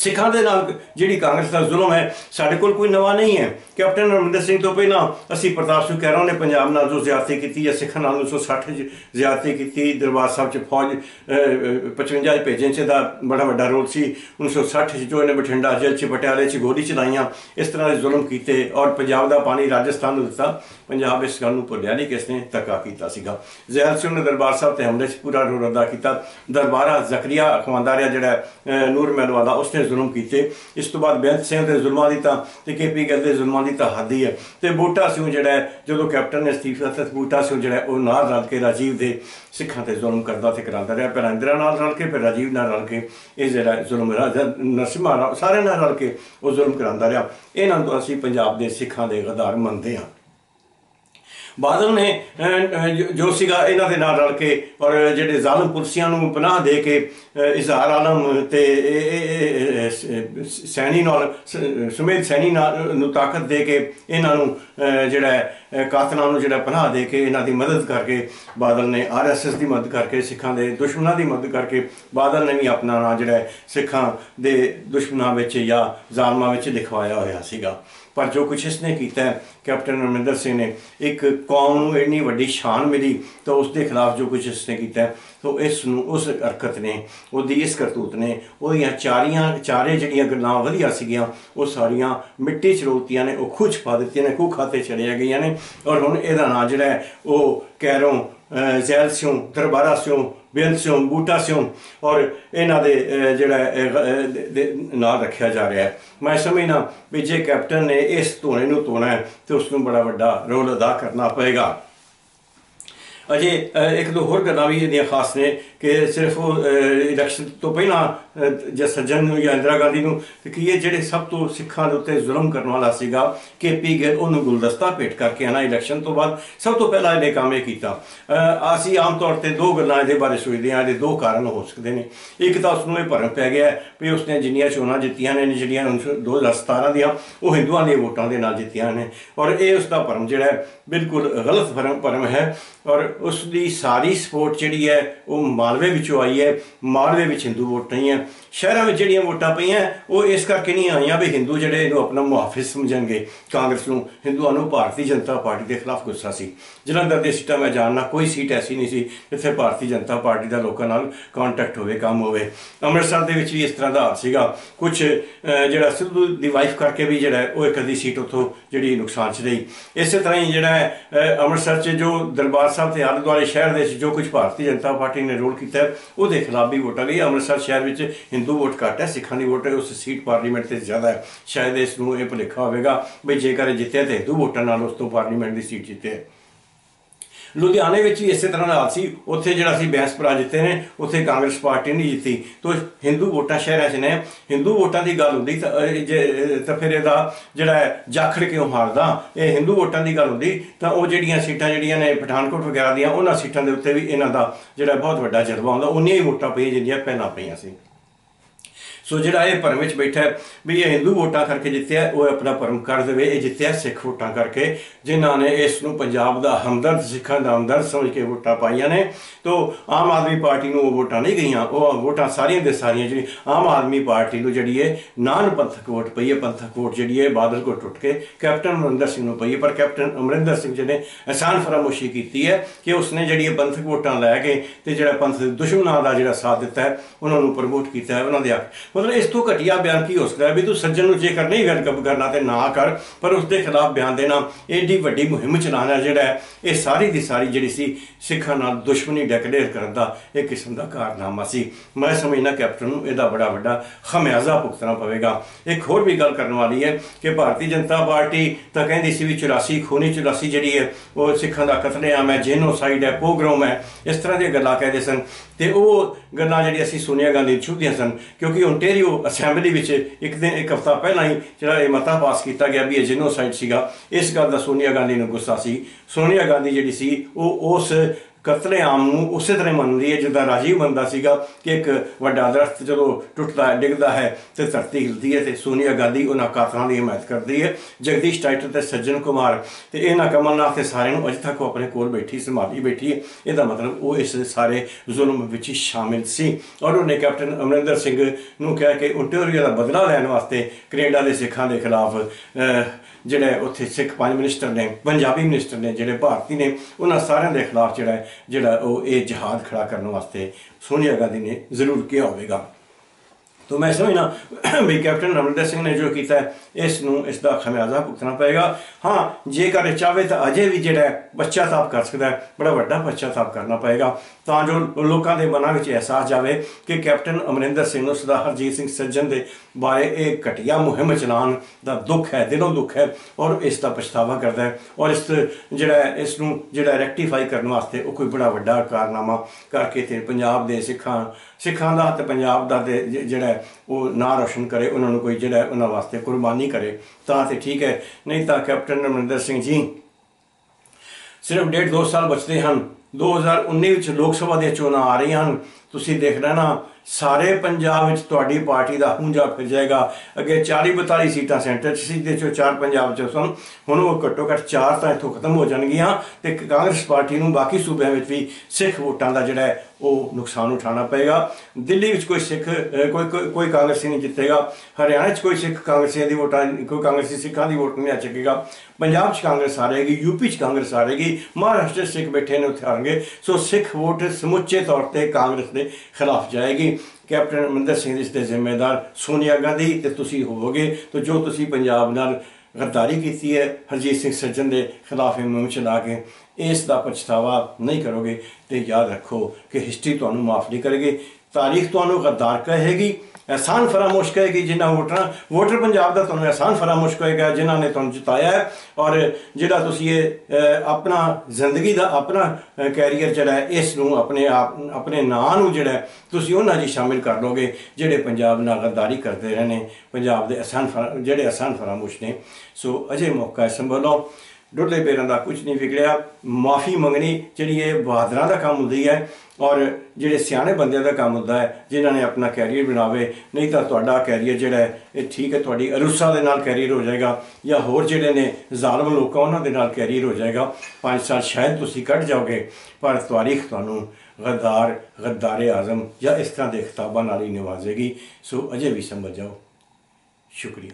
ਸਿੱਖਾਂ ਦੇ ਨਾਲ ਜਿਹੜੀ ਕਾਂਗਰਸ ਦਾ ਜ਼ੁਲਮ ਹੈ ਸਾਡੇ ਕੋਲ ਕੋਈ ਨਵਾਂ ਨਹੀਂ ਹੈ। ਕੈਪਟਨ ਅਮਰਿੰਦਰ ਸਿੰਘ ਤੋਂ ਪਹਿਲਾਂ ਅਸੀਂ ਪ੍ਰਤਾਪ ਸਿੰਘ ਕਹਿਰਾਂ ਨੇ ਪੰਜਾਬ ਨਾਲ ਜੋ ਜ਼ਿਆਦਤੀ ਕੀਤੀ ਜਾਂ ਸਿੱਖਾਂ ਨਾਲ 1960 ਚ ਜ਼ਿਆਦਤੀ ਕੀਤੀ ਦਰਬਾਰ ਸਾਹਿਬ ਚ ਫੌਜ ਅਹ, 55 ਭੇਜਣ ਚ ਦਾ ਬੜਾ ਵੱਡਾ ਰੋਲ ਸੀ। 1960 ਚ ਜੋ ਇਹਨੇ ਬਠਿੰਡਾ ਜੇਲ੍ਹ ਚ ਪਟਿਆਲੇ ਚ ਗੋਲੀ ਚਲਾਈਆਂ ਇਸ ਤਰ੍ਹਾਂ ਦੇ ਜ਼ੁਲਮ ਕੀਤੇ ਔਰ ਪੰਜਾਬ ਦਾ ਪਾਣੀ ਰਾਜਸਥਾਨ ਨੂੰ ਦਿੱਤਾ। ਪੰਜਾਬ ਇਸ ਗੱਲ ਨੂੰ ਭੁੱਲਿਆ ਨਹੀਂ ਕਿਸ ਨੇ ਧੱਕਾ ਕੀਤਾ ਸੀਗਾ। ਜ਼ਹਿਰ ਸਿੰਘ ਨੇ ਦਰਬਾਰ ਸਾਹਿਬ ਤੇ ਹਮਲੇ 'ਚ ਪੂਰਾ ਰੋਲ ਅਦਾ ਕੀਤਾ। ਦਰਬਾਰਾ ਜ਼ਕਰੀਆ ਖਵਾਂਦਾ ਰਿਹਾ ਜਿਹੜਾ ਨੂਰ ਮਹਿਲਵਾ ਦਾ ਉਸਨੇ ਜ਼ੁਲਮ ਕੀਤੇ। ਇਸ ਤੋਂ ਬਾਅਦ ਬੇਅੰਤ ਸਿੰਘ ਦੇ ਜ਼ੁਲਮਾਂ ਦੀ ਤਾਂ, ਤੇ ਕੇਪੀ ਗਿੱਲ ਦੇ ਜ਼ੁਲਮਾਂ ਦੀ ਤਾਂ ਹੱਦ ਹੀ ਹੈ। ਤੇ ਬੂਟਾ ਸਿੰਘ ਜਿਹੜਾ ਜਦੋਂ ਕੈਪਟਨ ਨੇ ਅਸਤੀਫਾ ਦਿੱਤਾ, ਤੇ ਬੂਟਾ ਸਿੰਘ ਜਿਹੜਾ ਉਹ ਨਾਲ ਰਲ ਕੇ ਰਾਜੀਵ ਦੇ ਸਿੱਖਾਂ ਤੇ ਜ਼ੁਲਮ ਕਰਦਾ ਤੇ ਕਰਾਉਂਦਾ ਰਿਹਾ। ਫਿਰ ਇੰਦਰਾ ਨਾਲ ਰਲ ਕੇ, ਫਿਰ ਰਾਜੀਵ ਨਾਲ ਰਲ ਕੇ, ਇਹ ਜਿਹੜਾ ਜ਼ੁਲਮ ਰਾਜਾ ਨਰਸਿਮਹਾ ਰਾਓ ਸਾਰੇ ਨਾਲ ਰਲ ਕੇ ਉਹ ਜ਼ੁਲਮ ਕਰਾਉਂਦਾ ਰਿਹਾ। ਇਹਨਾਂ ਨੂੰ ਅਸੀਂ ਪੰਜਾਬ ਦੇ ਸਿੱਖਾਂ ਦੇ ਗਦਾਰ ਮੰਨਦੇ ਹਾਂ। ਬਾਦਲ ਨੇ ਜੋ- ਸੀਗਾ ਇਹਨਾਂ ਦੇ ਨਾਲ ਰਲ ਕੇ ਔਰ ਜਿਹੜੇ ਜ਼ਾਲਮ ਕੁਰਸੀਆਂ ਨੂੰ ਪਨਾਹ ਦੇ ਕੇ ਇਜ਼ਹਾਰ ਆਲਮ ਤੇ ਸੈਣੀ ਨਾਲ, ਸ- ਸੁਮੇਧ ਸੈਣੀ ਨਾਲ ਨੂੰ ਤਾਕਤ ਦੇ ਕੇ ਇਹਨਾਂ ਨੂੰ ਜਿਹੜਾ ਕਾਤਲਾਂ ਨੂੰ ਜਿਹੜਾ ਪਨਾਹ ਦੇ ਕੇ ਇਹਨਾਂ ਦੀ ਮਦਦ ਕਰਕੇ ਬਾਦਲ ਨੇ ਆਰਐਸਐਸ ਦੀ ਮਦਦ ਕਰਕੇ, ਸਿੱਖਾਂ ਦੇ ਦੁਸ਼ਮਣਾਂ ਦੀ ਮਦਦ ਕਰਕੇ ਬਾਦਲ ਨੇ ਵੀ ਆਪਣਾ ਨਾਂ ਜਿਹੜਾ ਸਿੱਖਾਂ ਦੇ ਦੁਸ਼ਮਣਾਂ ਵਿੱਚ ਜਾਂ ਜ਼ਾਲਮਾਂ ਵਿੱਚ ਲਿਖਵਾਇਆ ਹੋਇਆ ਸੀਗਾ। ਪਰ ਜੋ ਕੁਝ ਇਸਨੇ ਕੀਤਾ ਹੈ, ਕੈਪਟਨ ਅਮਰਿੰਦਰ ਸਿੰਘ ਨੇ, ਇੱਕ ਕੌਮ ਨੂੰ ਇੰਨੀ ਵੱਡੀ ਸ਼ਾਨ ਮਿਲੀ ਤਾਂ ਉਸ ਦੇ ਖਿਲਾਫ ਜੋ ਕੁਝ ਇਸਨੇ ਕੀਤਾ ਹੈ ਇਸ ਨੂੰ ਉਸ ਹਰਕਤ ਨੇ, ਉਹਦੀ ਇਸ ਕਰਤੂਤ ਨੇ, ਉਹਦੀਆਂ ਚਾਰੀਆਂ, ਚਾਰੇ ਜਿਹੜੀਆਂ ਗੱਲਾਂ ਵਧੀਆ ਸੀਗੀਆਂ, ਉਹ ਸਾਰੀਆਂ ਮਿੱਟੀ ਚ ਰੋਲਤੀਆਂ ਨੇ, ਉਹ ਖੁਸ਼ ਪਾ ਦਿੱਤੀਆਂ ਨੇ ਖੂ ਖਾਤੇ ਚੜੀਆਂ ਗਈਆਂ ਨੇ ਔਰ ਹੁਣ ਇਹਦਾ ਨਾਂ ਜਿਹੜਾ ਹੈ, ਉਹ ਕੈਰੋਂ ਜ਼ੈਲ ਸਿਉਂ ਦਰਬਾਰਾ ਸਿਉਂ ਬੇਲ ਸਿਉਂ ਬੂਟਾ ਸਿਉਂ ਔਰ ਇਹਨਾਂ ਦੇ ਜਿਹੜਾ ਇਹ, ਨਾਂ ਰੱਖਿਆ ਜਾ ਰਿਹਾ ਹੈ। ਮੈਂ ਸਮਝਣਾ ਵੀ ਜੇ ਕੈਪਟਨ ਨੇ ਇਸ ਧੋਣੇ ਨੂੰ ਧੋਣਾ ਹੈ ਤੇ ਉਸ ਨੂੰ ਬੜਾ ਵੱਡਾ ਰੋਲ ਅਦਾ ਕਰਨਾ ਪਏਗਾ। ਅਜੇ ਇੱਕ ਦੋ ਹੋਰ ਗੱਲਾਂ ਵੀ ਇਹਦੀਆਂ ਖਾਸ ਨੇ ਕਿ ਸਿਰਫ ਉਹ ਇਲੈਕਸ਼ਨ ਤੋਂ ਪਹਿਲਾਂ ਅ, ਜੇ ਸੱਜਣ ਨੂੰ ਜਾਂ ਇੰਦਰਾ ਗਾਂਧੀ ਨੂੰ ਤੇ ਕਿ ਇਹ ਜਿਹੜੇ ਸਭ ਤੋਂ ਸਿੱਖਾਂ ਦੇ ਉੱਤੇ ਜ਼ੁਲਮ ਕਰਨ ਵਾਲਾ ਸੀਗਾ ਕੇਪੀ ਗਿੱਲ ਉਹਨੂੰ ਗੁਲਦਸਤਾ ਭੇਟ ਕਰਕੇ ਆਣਾ ਇਲੈਕਸ਼ਨ ਤੋਂ ਬਾਅਦ ਸਭ ਤੋਂ ਪਹਿਲਾਂ ਇਹਨੇ ਕੰਮ ਇਹ ਕੀਤਾ। ਅਸੀਂ ਆਮ ਤੌਰ ਤੇ ਦੋ ਗੱਲਾਂ ਇਹਦੇ ਬਾਰੇ ਸੋਚਦੇ ਹਾਂ ਇਹਦੇ ਦੋ ਕਾਰਨ ਹੋ ਸਕਦੇ ਨੇ। ਇੱਕ ਤਾਂ ਉਸ ਨੂੰ ਇਹ ਭਰਮ ਪੈ ਗਿਆ ਵੀ ਉਸਨੇ ਜਿੰਨੀਆਂ ਚੋਣਾਂ ਜਿੱਤੀਆਂ ਨੇ ਜਿਹੜੀਆਂ 2017 ਦੀਆਂ ਉਹ ਹਿੰਦੂਆਂ ਦੀਆਂ ਵੋਟਾਂ ਦੇ ਨਾਲ ਜਿੱਤੀਆਂ ਨੇ। ਔਰ ਇਹ ਉਸ ਦਾ ਭਰਮ ਜਿਹੜਾ ਬਿਲਕੁਲ ਗਲਤ ਭਰਮ ਭਰਮ ਹੈ। ਔਰ ਉਸ ਦੀ ਸਾਰੀ ਸਪੋਰਟ ਜਿਹੜੀ ਹੈ, ਉਹ ਮਾਲਵੇ ਵਿੱਚੋਂ ਆਈ ਹੈ। ਮਾਲਵੇ ਵਿੱਚ ਹਿੰਦੂ ਵੋਟ ਨਹੀਂ ਹੈ। ਸ਼ਹਿਰਾਂ ਵਿੱਚ ਜਿਹੜੀਆਂ ਵੋਟਾਂ ਪਈਆਂ, ਉਹ ਇਸ ਕਰਕੇ ਨਹੀਂ ਆਈਆਂ ਵੀ ਹਿੰਦੂ ਜਿਹੜੇ ਇਹਨੂੰ ਆਪਣਾ ਮੁਹਾਫਿਜ਼ ਸਮਝਣਗੇ। ਕਾਂਗਰਸ ਨੂੰ, ਹਿੰਦੂਆਂ ਨੂੰ ਭਾਰਤੀ ਜਨਤਾ ਪਾਰਟੀ ਦੇ ਖਿਲਾਫ ਗੁੱਸਾ ਸੀ। ਜਲੰਧਰ ਦੇ ਸੀਟਾਂ ਮੈਂ ਜਾਣਨਾ, ਕੋਈ ਸੀਟ ਐਸੀ ਨਹੀਂ ਸੀ ਜਿੱਥੇ ਭਾਰਤੀ ਜਨਤਾ ਪਾਰਟੀ ਦਾ ਲੋਕਾਂ ਨਾਲ ਕੰਟੈਕਟ ਹੋਵੇ, ਕੰਮ ਹੋਵੇ। ਅੰਮ੍ਰਿਤਸਰ ਦੇ ਵਿੱਚ ਵੀ ਇਸ ਤਰ੍ਹਾਂ ਦਾ ਹਾਲ ਸੀਗਾ। ਕੁਝ ਜਿਹੜਾ ਸਿੱਧੂ ਦੀ ਵਾਈਫ ਕਰਕੇ ਵੀ ਜਿਹੜਾ ਉਹ ਇੱਕ ਅੱਧੀ ਸੀਟ ਉੱਥੋਂ ਜਿਹੜੀ ਨੁਕਸਾਨ ਚ ਰਹੀ। ਇਸੇ ਤਰ੍ਹਾਂ ਹੀ ਜਿਹੜਾ ਅੰਮ੍ਰਿਤਸਰ 'ਚ ਜੋ ਦਰਬਾਰ ਸਾਹਿਬ ਤੇ ਆਲੇ ਦੁਆਲੇ ਸ਼ਹਿਰ ਦੇ ਜੋ ਕੁਝ ਭਾਰਤੀ ਜਨਤਾ ਪਾਰਟੀ ਨੇ ਰੋਲ ਕੀਤਾ ਹੈ, ਉਹਦੇ ਖਿਲਾਫ ਵੀ ਵੋਟਾਂ ਗਈ ਅੰਮ੍ਰਿਤਸਰ ਸ਼ਹਿਰ ਵਿੱਚ ਹਿੰਦੂ ਵੋਟ ਘੱਟ ਹੈ ਸਿੱਖਾਂ ਦੀ ਵੋਟ ਉਸ ਸੀਟ ਪਾਰਲੀਮੈਂਟ ਤੇ ਜ਼ਿਆਦਾ ਹੈ। ਸ਼ਾਇਦ ਇਸ ਨੂੰ ਇਹ ਭੁਲੇਖਾ ਹੋਵੇਗਾ ਵੀ ਜੇਕਰ ਇਹ ਜਿੱਤਿਆ ਤੇ ਹਿੰਦੂ ਵੋਟਾਂ ਨਾਲ ਉਸ ਤੋਂ ਪਾਰਲੀਮੈਂਟ ਦੀ ਸੀਟ ਜਿੱਤੇ। ਲੁਧਿਆਣੇ ਵਿੱਚ ਵੀ ਇਸੇ ਤਰ੍ਹਾਂ ਦਾ ਹਾਲ ਸੀ। ਉੱਥੇ ਜਿਹੜਾ ਸੀ ਬੈਂਸਪੁਰਾ ਜਿੱਤੇ ਨੇ, ਉੱਥੇ ਕਾਂਗਰਸ ਪਾਰਟੀ ਨਹੀਂ ਜਿੱਤੀ। ਤੋਂ ਹਿੰਦੂ ਵੋਟਾਂ ਸ਼ਹਿਰਾਂ 'ਚ ਨੇ। ਹਿੰਦੂ ਵੋਟਾਂ ਦੀ ਗੱਲ ਹੁੰਦੀ ਤਾਂ ਜੇ ਤਾਂ ਫਿਰ ਇਹਦਾ ਜਿਹੜਾ ਜਾਖੜ ਕਿਉਂ ਹਾਰਦਾ ਇਹ ਹਿੰਦੂ ਵੋਟਾਂ ਦੀ ਗੱਲ ਹੁੰਦੀ ਤਾਂ ਉਹ ਜਿਹੜੀਆਂ ਸੀਟਾਂ ਜਿਹੜੀਆਂ ਨੇ ਪਠਾਨਕੋਟ ਵਗੈਰਾ ਦੀਆਂ, ਉਹਨਾਂ ਸੀਟਾਂ ਦੇ ਉੱਤੇ ਵੀ ਇਹਨਾਂ ਦਾ ਜਿਹੜਾ ਬਹੁਤ ਵੱਡਾ ਜਜ਼ਬਾ ਹੁੰਦਾ। ਉਨੀਆਂ ਹੀ ਵੋਟਾਂ ਪਈਆਂ ਜਿੰਨੀਆਂ ਪਹਿਲਾਂ ਪਈਆਂ ਸੀ। ਸੋ ਜਿਹੜਾ ਇਹ ਭਰਮ ਵਿੱਚ ਬੈਠਾ ਹੈ ਵੀ ਇਹ ਹਿੰਦੂ ਵੋਟਾਂ ਕਰਕੇ ਜਿੱਤਿਆ, ਉਹ ਆਪਣਾ ਭਰਮ ਕਰ ਦੇਵੇ, ਇਹ ਜਿੱਤਿਆ ਸਿੱਖ ਵੋਟਾਂ ਕਰਕੇ। ਜਿਨ੍ਹਾਂ ਨੇ ਇਸ ਨੂੰ ਪੰਜਾਬ ਦਾ ਹਮਦਰਦ, ਸਿੱਖਾਂ ਦਾ ਹਮਦਰਦ ਸਮਝ ਕੇ ਵੋਟਾਂ ਪਾਈਆਂ ਨੇ, ਤੋਂ ਆਮ ਆਦਮੀ ਪਾਰਟੀ ਨੂੰ ਉਹ ਵੋਟਾਂ ਨਹੀਂ ਗਈਆਂ, ਉਹ ਵੋਟਾਂ ਸਾਰੀਆਂ ਦੇ ਸਾਰੀਆਂ ਜਿਹੜੀ ਆਮ ਆਦਮੀ ਪਾਰਟੀ ਨੂੰ ਜਿਹੜੀ ਹੈ ਨਾਨ ਪੰਥਕ ਵੋਟ ਪਈ ਹੈ, ਪੰਥਕ ਵੋਟ ਜਿਹੜੀ ਹੈ, ਬਾਦਲ ਕੋ ਟੁੱਟ ਕੇ ਕੈਪਟਨ ਅਮਰਿੰਦਰ ਸਿੰਘ ਨੂੰ ਪਈ ਹੈ, ਪਰ ਕੈਪਟਨ ਅਮਰਿੰਦਰ ਸਿੰਘ ਜੀ ਨੇ ਆਸਾਨ ਫਰਾਮੋਸ਼ੀ ਕੀਤੀ ਹੈ ਕਿ ਉਸਨੇ ਜਿਹੜੀ ਇਹ ਪੰਥਕ ਵੋਟਾਂ ਲੈ ਕੇ ਤੇ ਜਿਹੜਾ ਪੰਥ ਦੇ ਦੁਸ਼ਮਣਾਂ ਦਾ ਜਿਹੜਾ ਸਾਥ ਦਿੱਤਾ ਹੈ, ਉਹਨਾਂ ਨੂੰ ਪ੍ਰਮੋਟ ਕੀਤਾ ਹੈ, ਉਹਨਾਂ ਦੇ ਮਤਲਬ ਇਸ ਤੋਂ ਘਟੀਆ ਬਿਆਨ ਕੀ ਹੋ ਸਕਦਾ ਵੀ ਤੂੰ ਸੱਜਣ ਨੂੰ ਜੇਕਰ ਨਹੀਂ ਗੱਲ ਕਬ ਕਰਨਾ ਤੇ ਨਾ ਕਰ, ਪਰ ਉਸ ਦੇ ਖਿਲਾਫ ਬਿਆਨ ਦੇਣਾ ਏਡੀ ਵੱਡੀ ਮੁਹਿੰਮ ਚਲਾਉਣਾ ਜਿਹੜਾ ਹੈ, ਇਹ ਸਾਰੀ ਦੀ ਸਾਰੀ ਜਿਹੜੀ ਸੀ, ਸਿੱਖਾਂ ਨਾਲ ਦੁਸ਼ਮਣੀ ਡਿਕਲੇਅਰ ਕਰਨ ਦਾ ਇਹ ਕਿਸਮ ਦਾ ਕਾਰਨਾਮਾ ਸੀ। ਮੈਂ ਸਮਝਣਾ ਕੈਪਟਨ ਨੂੰ ਇਹਦਾ ਬੜਾ ਵੱਡਾ ਖਮਿਆਜ਼ਾ ਭੁਗਤਣਾ ਪਵੇਗਾ। ਇੱਕ ਹੋਰ ਵੀ ਗੱਲ ਕਰਨ ਵਾਲੀ ਹੈ ਕਿ ਭਾਰਤੀ ਜਨਤਾ ਪਾਰਟੀ ਤਾਂ ਕਹਿੰਦੀ ਸੀ ਵੀ 84 ਖੂਨੀ 84 ਜਿਹੜੀ ਹੈ, ਉਹ ਸਿੱਖਾਂ ਦਾ ਕਤਲੇਆਮ ਹੈ, ਜੈਨੋਸਾਈਡ ਹੈ, ਪੋਗਰੋਮ ਹੈ, ਇਸ ਤਰ੍ਹਾਂ ਦੀਆਂ ਗੱਲਾਂ ਕਹਿੰਦੇ ਸਨ। ਤੇ ਉਹ ਗੱਲਾਂ ਜਿਹੜੀ ਅਸੀਂ ਸੋਨੀਆ ਗਾਂਧੀ ਨੂੰ ਛੂਹਦੀਆਂ ਸਨ, ਕਿਉਂਕਿ ਹੁਣ ਉਹ ਅਸੈਂਬਲੀ ਵਿੱਚ ਇੱਕ ਦਿਨ, ਇੱਕ ਹਫ਼ਤਾ ਪਹਿਲਾਂ ਹੀ ਜਿਹੜਾ ਇਹ ਮਤਾ ਪਾਸ ਕੀਤਾ ਗਿਆ ਵੀ ਇਹ ਜੈਨੋਸਾਈਡ ਸੀਗਾ। ਇਸ ਗੱਲ ਦਾ ਸੋਨੀਆ ਗਾਂਧੀ ਨੂੰ ਗੁੱਸਾ ਸੀ। ਸੋਨੀਆ ਗਾਂਧੀ ਜਿਹੜੀ ਸੀ, ਉਹ ਉਸ ਕਤਲੇਆਮ ਨੂੰ ਉਸੇ ਤਰ੍ਹਾਂ ਮੰਨਦੀ ਹੈ ਜਿੱਦਾਂ ਰਾਜੀਵ ਮੰਨਦਾ ਸੀਗਾ ਕਿ ਇੱਕ ਵੱਡਾ ਦਰਖਤ ਜਦੋਂ ਟੁੱਟਦਾ ਹੈ ਡਿੱਗਦਾ ਹੈ ਤੇ ਧਰਤੀ ਹਿਲਦੀ ਹੈ ਤੇ ਸੋਨੀਆ ਗਾਂਧੀ ਉਹਨਾਂ ਕਾਤਲਾਂ ਦੀ ਹਮਾਇਤ ਕਰਦੀ ਹੈ। ਜਗਦੀਸ਼ ਟਾਈਟਲ ਤੇ ਸੱਜਣ ਕੁਮਾਰ ਤੇ ਇਹਨਾਂ ਕਮਲਨਾਥ ਤੇ ਸਾਰਿਆਂ ਨੂੰ ਅਜੇ ਤੱਕ ਉਹ ਆਪਣੇ ਕੋਲ ਬੈਠੀ ਸੰਭਾਲੀ ਬੈਠੀ ਹੈ। ਇਹਦਾ ਮਤਲਬ ਉਹ ਇਸ ਸਾਰੇ ਜ਼ੁਲਮ ਵਿੱਚ ਹੀ ਸ਼ਾਮਿਲ ਸੀ। ਔਰ ਉਹਨੇ ਕੈਪਟਨ ਅਮਰਿੰਦਰ ਸਿੰਘ ਨੂੰ ਕਿਹਾ ਕਿ ਓਨਟਾਰੀਓ ਦਾ ਬਦਲਾ ਲੈਣ ਵਾਸਤੇ ਕੈਨੇਡਾ ਦੇ ਸਿੱਖਾਂ ਦੇ ਖਿਲਾਫ ਅਹ, ਜਿਹੜੇ ਉੱਥੇ ਸਿੱਖ ਪੰਜ ਮਿਨਿਸਟਰ ਨੇ ਪੰਜਾਬੀ ਮਿਨਿਸਟਰ ਨੇ ਜਿਹੜੇ ਭਾਰਤੀ ਨੇ ਉਹਨਾਂ ਸਾਰਿਆਂ ਦੇ ਖਿਲਾਫ ਜਿਹੜਾ ਜਿਹੜਾ ਉਹ ਇਹ ਜਹਾਦ ਖੜਾ ਕਰਨ ਵਾਸਤੇ ਸੋਨੀਆ ਗਾਂਧੀ ਨੇ ਜ਼ਰੂਰ ਕਿਹਾ ਹੋਵੇਗਾ। ਤੋ ਮੈਂ ਸਮਝਣਾ ਵੀ ਕੈਪਟਨ ਅਮਰਿੰਦਰ ਸਿੰਘ ਨੇ ਜੋ ਕੀਤਾ ਇਸ ਨੂੰ ਇਸ ਦਾ ਖਮਿਆਜ਼ਾ ਭੁਗਤਣਾ ਪਏਗਾ। ਹਾਂ, ਜੇਕਰ ਇਹ ਚਾਹੇ ਤਾਂ ਅਜੇ ਵੀ ਜਿਹੜਾ ਬੱਚਾ ਤਾਪ ਕਰ ਸਕਦਾ ਹੈ, ਬੜਾ ਵੱਡਾ ਪਛਤਾਪ ਕਰਨਾ ਪਏਗਾ। ਤਾਂ ਜੋ ਲੋਕਾਂ ਦੇ ਮਨਾਂ ਵਿੱਚ ਅਹਿਸਾਸ ਜਾਵੇ ਕਿ ਕੈਪਟਨ ਅਮਰਿੰਦਰ ਸਿੰਘ ਨੂੰ ਸਰਦਾਰ ਹਰਜੀਤ ਸਿੰਘ ਸੱਜਣ ਦੇ ਬਾਰੇ ਇਹ ਘਟੀਆ ਮੁਹਿੰਮ ਚਲਾਉਣ ਦਾ ਦੁੱਖ ਹੈ, ਦਿਲੋਂ ਦੁੱਖ ਹੈ ਔਰ ਇਸ ਦਾ ਪਛਤਾਵਾ ਕਰਦਾ ਹੈ। ਔਰ ਇਸ ਜਿਹੜਾ ਇਸ ਨੂੰ ਜਿਹੜਾ ਰੈਕਟੀਫਾਈ ਕਰਨ ਵਾਸਤੇ ਉਹ ਕੋਈ ਬੜਾ ਵੱਡਾ ਕਾਰਨਾਮਾ ਕਰਕੇ ਤੇ ਪੰਜਾਬ ਦੇ ਸਿੱਖਾਂ ਸਿੱਖਾਂ ਦਾ ਤੇ ਪੰਜਾਬ ਦਾ ਤੇ ਜ- ਜਿਹੜਾ ਉਹ ਨਾਂ ਰੋਸ਼ਨ ਕਰੇ, ਉਹਨਾਂ ਨੂੰ ਕੋਈ ਜਿਹੜਾ ਉਹਨਾਂ ਵਾਸਤੇ ਕੁਰਬਾਨੀ ਕਰੇ, ਤਾਂ ਤੇ ਠੀਕ ਹੈ। ਨਹੀਂ ਤਾਂ ਕੈਪਟਨ ਅਮਰਿੰਦਰ ਸਿੰਘ ਜੀ ਸਿਰਫ ਡੇਢ ਦੋ ਸਾਲ ਬਚਦੇ ਹਨ। 2019 ਵਿੱਚ ਲੋਕ ਸਭਾ ਦੀਆਂ ਚੋਣਾਂ ਆ ਰਹੀਆਂ ਹਨ। ਤੁਸੀਂ ਦੇਖਣਾ ਨਾ ਸਾਰੇ ਪੰਜਾਬ ਵਿੱਚ ਤੁਹਾਡੀ ਪਾਰਟੀ ਦਾ ਹੁੰਜਾ ਫਿਰ ਜਾਏਗਾ। ਅੱਗੇ 40 42 ਸੀਟਾਂ ਸੈਂਟਰ 'ਚ ਸੀ ਦੇ ਚੋਂ ਚਾਰ ਪੰਜਾਬ 'ਚ ਸਨ। ਹੁਣ ਉਹ ਘੱਟੋ ਘੱਟ ਚਾਰ ਤਾਂ ਇੱਥੋਂ ਖਤਮ ਹੋ ਜਾਣਗੀਆਂ। ਤੇ ਕਾਂਗਰਸ ਪਾਰਟੀ ਨੂੰ ਬਾਕੀ ਸੂਬਿਆਂ ਵਿੱਚ ਵੀ ਸਿੱਖ ਵੋਟਾਂ ਦਾ ਜਿਹੜਾ ਉਹ ਨੁਕਸਾਨ ਉਠਾਉਣਾ ਪਏਗਾ। ਦਿੱਲੀ ਵਿੱਚ ਕੋਈ ਸਿੱਖ ਕੋਈ, ਕੋਈ- ਕਾਂਗਰਸੀ ਨਹੀਂ ਜਿੱਤੇਗਾ। ਹਰਿਆਣਾ 'ਚ ਕੋਈ ਸਿੱਖ ਕਾਂਗਰਸੀਆਂ ਦੀ ਵੋਟਾਂ, ਕੋਈ ਕਾਂਗਰਸੀ ਸਿੱਖਾਂ ਦੀ ਵੋਟ ਨਹੀਂ ਆ ਚੱਕੇਗਾ ਪੰਜਾਬ 'ਚ ਕਾਂਗਰਸ ਹਾਰੇਗੀ ਯੂਪੀ 'ਚ ਕਾਂਗਰਸ ਹਾਰੇਗੀ ਮਹਾਰਾਸ਼ਟਰ 'ਚ ਸਿੱਖ ਬੈਠੇ ਨੇ, ਉੱਥੇ ਹਾਰਨਗੇ ਸੋ ਸਿੱਖ ਵੋਟ ਸਮੁੱਚੇ ਤੌਰ ਤੇ ਕਾਂਗਰਸ ਦੇ ਖਿਲਾਫ ਜਾਏਗੀ। ਕੈਪਟਨ ਅਮਰਿੰਦਰ ਸਿੰਘ ਇਸ ਦੇ ਜ਼ਿੰਮੇਦਾਰ ਸੋਨੀਆ ਗਾਂਧੀ, ਤੇ ਤੁਸੀਂ ਹੋਵੋਗੇ। ਤਾਂ ਜੋ ਤੁਸੀਂ ਪੰਜਾਬ ਨਾਲ ਗਰਦਾਰੀ ਕੀਤੀ ਹੈ। ਹਰਜੀਤ ਸਿੰਘ ਸੱਜਣ ਦੇ ਖਿਲਾਫ ਇਹ ਮੁਹਿੰਮ ਚਲਾ ਕੇ ਇਸ ਦਾ ਪਛਤਾਵਾ ਨਹੀਂ ਕਰੋਗੇ ਤੇ ਯਾਦ ਰੱਖੋ ਕਿ ਹਿਸਟਰੀ ਤੁਹਾਨੂੰ ਮਾਫ ਨਹੀਂ ਕਰੇਗੀ। ਤਾਰੀਖ ਤੁਹਾਨੂੰ ਗਰਦਾਰ ਕਹੇਗੀ ਅਹਿਸਾਨ ਫਰਾਮੋਸ਼ ਕਹੇਗੀ ਜਿਨ੍ਹਾਂ ਵੋਟਰਾਂ, ਵੋਟਰ ਪੰਜਾਬ ਦਾ ਤੁਹਾਨੂੰ ਅਹਿਸਾਨ ਫਰਾਮੋਸ਼ ਕਹੇਗਾ, ਜਿਨ੍ਹਾਂ ਨੇ ਤੁਹਾਨੂੰ ਜਿਤਾਇਆ ਹੈ ਔਰ ਜਿਹੜਾ ਤੁਸੀਂ ਇਹ ਆਪਣਾ ਜ਼ਿੰਦਗੀ ਦਾ ਆਪਣਾ ਕੈਰੀਅਰ ਜਿਹੜਾ ਇਸ ਨੂੰ ਆਪਣੇ ਆਪ, ਆਪਣੇ ਨਾਂ ਨੂੰ ਜਿਹੜਾ ਤੁਸੀਂ ਉਹਨਾਂ 'ਚ ਸ਼ਾਮਿਲ ਕਰ ਲੋਗੇ ਜਿਹੜੇ ਪੰਜਾਬ ਨਾਲ ਗੱਦਾਰੀ ਕਰਦੇ ਰਹੇ ਨੇ, ਪੰਜਾਬ ਦੇ ਐਹਸਾਨ ਫਰਾ- ਜਿਹੜੇ ਐਹਸਾਨ ਫਰਾਮੋਸ਼ ਨੇ। ਸੋ ਅਜੇ ਮੌਕਾ ਹੈ ਸੰਭਲੋ। ਡੁੱਲੇ ਪੇਰਾਂ ਦਾ ਕੁਝ ਨਹੀਂ ਵਿਗੜਿਆ ਮਾਫੀ ਮੰਗਣੀ ਜਿਹੜੀ ਇਹ ਬਹਾਦਰਾਂ ਦਾ ਕੰਮ ਹੁੰਦੀ ਹੈ ਔਰ ਜਿਹੜੇ ਸਿਆਣੇ ਬੰਦਿਆਂ ਦਾ ਕੰਮ ਹੁੰਦਾ ਹੈ, ਜਿਨ੍ਹਾਂ ਨੇ ਆਪਣਾ ਕੈਰੀਅਰ ਬਣਾਵੇ, ਨਹੀਂ ਤਾਂ ਤੁਹਾਡਾ ਕੈਰੀਅਰ ਜਿਹੜਾ ਹੈ, ਇਹ ਠੀਕ ਹੈ, ਤੁਹਾਡੀ ਅਰੂਸਾ ਦੇ ਨਾਲ ਕੈਰੀਅਰ ਹੋ ਜਾਏਗਾ ਜਾਂ ਹੋਰ ਜਿਹੜੇ ਨੇ ਜ਼ਾਲਮ ਲੋਕਾਂ ਉਹਨਾਂ ਦੇ ਨਾਲ ਕੈਰੀਅਰ ਹੋ ਜਾਏਗਾ। ਪੰਜ ਸਾਲ ਸ਼ਾਇਦ ਤੁਸੀਂ ਕੱਢ ਜਾਓਗੇ, ਪਰ ਤਾਰੀਖ ਤੁਹਾਨੂੰ ਗਦਾਰ, ਗਦਾਰੇ ਆਜ਼ਮ ਜਾਂ ਇਸ ਤਰ੍ਹਾਂ ਦੇ ਖਿਤਾਬਾਂ ਨਾਲ ਹੀ ਨਿਵਾਜ਼ੇਗੀ। ਸੋ ਅਜੇ ਵੀ ਸਮਝ ਜਾਓ। ਸ਼ੁਕਰੀਆ।